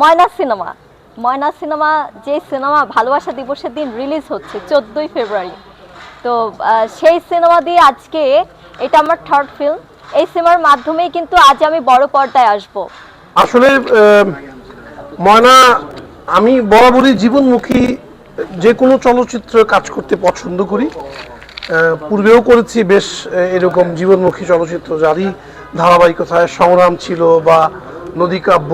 ময়না cinema. Moyna cinema, যে cinema ভালোবাসা দিবসের দিন রিলিজ হচ্ছে, চোদ্দোই ফেব্রুয়ারি। তো সেই সিনেমা দিয়ে আজকে এটা আমার থার্ড ফিল্ম এই সিনেমার মাধ্যমেই কিন্তু আজ আমি বড় পর্দায় আসব। আসলে ময়না, আমি বরাবরই জীবনমুখী যে কোনো চলচ্চিত্র কাজ করতে পছন্দ করি। পূর্বেও করেছি বেশ এরকম জীবনমুখী চলচ্চিত্র। যারই ধারাবাহিকতায় সংগ্রাম ছিল বা নদী কাব্য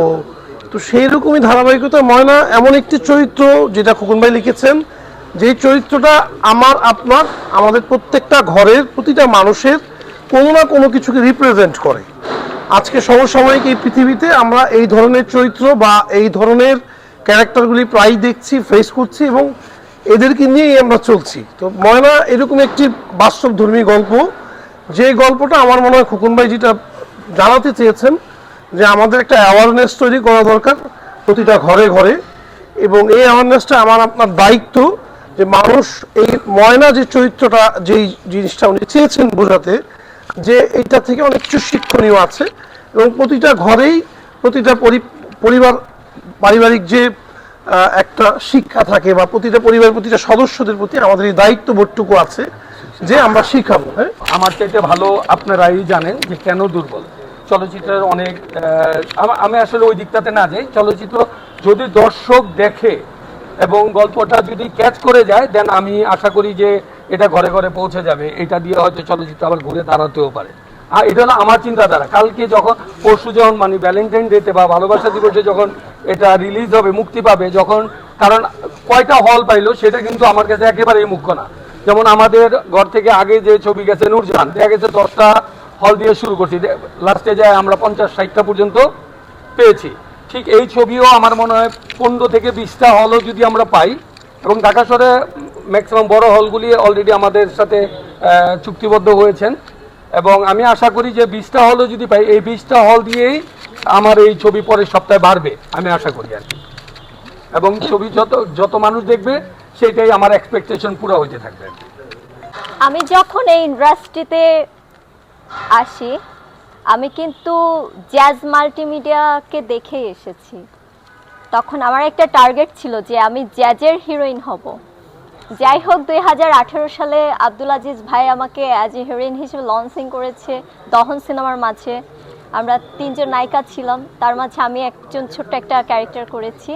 তো সেই রকমই ধারাবাহিকতা। ময়না, এমন একটি চরিত্র যেটা খোকন ভাই লিখেছেন, যেই চরিত্রটা আমার, আপনার, আমাদের প্রত্যেকটা ঘরের প্রতিটা মানুষের কোনো না কোনো কিছুকে রিপ্রেজেন্ট করে। আজকে সমসাময়িক এই পৃথিবীতে আমরা এই ধরনের চরিত্র বা এই ধরনের ক্যারেক্টারগুলি প্রায় দেখছি ফেস করছি এবং এদেরকে নিয়েই আমরা চলছি। তো ময়না, এরকম একটি বাস্তবধর্মী গল্প, যে গল্পটা আমার মনে হয় খোকন ভাই যেটা জানাতে চেয়েছেন যে আমাদের একটা অ্যাওয়ারনেস তৈরি করা দরকার প্রতিটা ঘরে ঘরে। এবং এই অ্যাওয়ারনেসটা আমার আপনার দায়িত্ব যে মানুষ এই ময়না যে চরিত্রটা, যেই জিনিসটা উনি চেয়েছেন বোঝাতে, যে এইটা থেকে অনেক কিছু শিক্ষণীয় আছে। এবং প্রতিটা ঘরেই প্রতিটা পরি- পরিবার, পারিবারিক যে একটা শিক্ষা থাকে বা প্রতিটা পরিবারের প্রতিটা সদস্যদের প্রতি আমাদের এই দায়িত্ব দায়িত্ববোধটুকু আছে যে আমরা শিখাবো হ্যাঁ? আমার চাইতে ভালো আপনারাই জানেন যে কেন দুর্বল। চলচ্চিত্রের অনেক আমি আসলে ওই দিকটাতে না যাই। চলচ্চিত্র যদি দর্শক দেখে এবং গল্পটা যদি ক্যাচ করে যায় দেন আমি আশা করি যে এটা ঘরে ঘরে পৌঁছে যাবে। এটা দিয়ে হয়তো চলচ্চিত্র আবার ঘুরে দাঁড়াতেও পারে। আর এটা হলো আমার চিন্তাধারা। কালকে যখন পরশু যখন মানে ভ্যালেন্টাইন ডেতে বা ভালোবাসা দিবসে যখন এটা রিলিজ হবে, মুক্তি পাবে, যখন, কারণ কয়টা হল পাইলো, সেটা কিন্তু আমার কাছে একেবারেই মুখ্য না। যেমন আমাদের ঘর থেকে আগে যে ছবি গেছে, নূরজাহান, দেখা গেছে দশটা হল দিয়ে শুরু করছি। লাস্টে যায় আমরা পঞ্চাশ ষাটটা পর্যন্ত পেয়েছি। ঠিক এই ছবিও আমার মনে হয় পনেরো থেকে বিশটা হলও যদি আমরা পাই, এবং ঢাকা শহরে ম্যাক্সিমাম বড় হলগুলি অলরেডি আমাদের সাথে চুক্তিবদ্ধ হয়েছেন। এবং আমি আশা করি যে বিশটা হলও যদি পাই, এই বিশটা হল দিয়েই আমার এই ছবি পরের সপ্তাহে বাড়বে, আমি আশা করি আর কি। এবং ছবি যত যত মানুষ দেখবে সেটাই আমার এক্সপেকটেশন পুরো হইতে থাকবে আমি যখন এই ইন্ডাস্ট্রিতে আসি। আমি কিন্তু জ্যাজ মাল্টিমিডিয়াকে দেখে এসেছি। তখন আমার একটা টার্গেট ছিল যে আমি জ্যাজের হিরোইন হব। যাই হোক, দুই হাজার আঠেরো সালে আব্দুল আজিজ ভাই আমাকে অ্যাজ এ হিরোইন হিসেবে লঞ্চিং করেছে দহন সিনেমার মাঝে। আমরা তিনজন নায়িকা ছিলাম। তার মাঝে আমি একজন ছোট্ট একটা ক্যারেক্টার করেছি।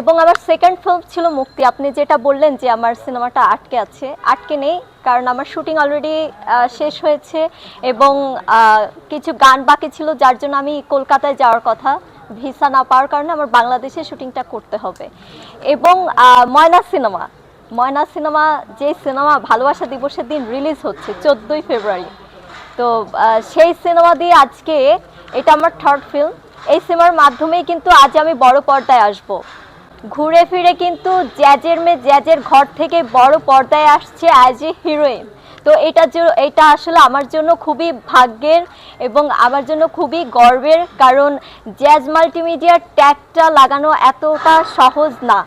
এবং আমার সেকেন্ড ফিল্ম ছিল মুক্তি। আপনি যেটা বললেন যে আমার সিনেমাটা আটকে আছে, আটকে নেই, কারণ আমার শুটিং অলরেডি শেষ হয়েছে এবং কিছু গান বাকি ছিল যার জন্য আমি কলকাতায় যাওয়ার কথা। ভিসা না পাওয়ার কারণে আমার বাংলাদেশে শুটিংটা করতে হবে। এবং ময়না সিনেমা ময়না সিনেমা যে সিনেমা ভালোবাসা দিবসের দিন রিলিজ হচ্ছে, চোদ্দোই ফেব্রুয়ারি। তো সেই সিনেমা দিয়ে আজকে এটা আমার থার্ড ফিল্ম এই সিনেমার মাধ্যমেই কিন্তু আজ আমি বড় পর্দায় আসব। ঘুরে ফিরে কিন্তু জ্যাজের মেয়ে জ্যাজের ঘর থেকে বড় পর্দায় আসছে অ্যাজ এ হিরোইন তো এটা যে- এটা আসলে আমার জন্য খুবই ভাগ্যের এবং আমার জন্য খুবই গর্বের, কারণ জ্যাজ মাল্টিমিডিয়ার ট্যাগটা লাগানো এতটা সহজ না।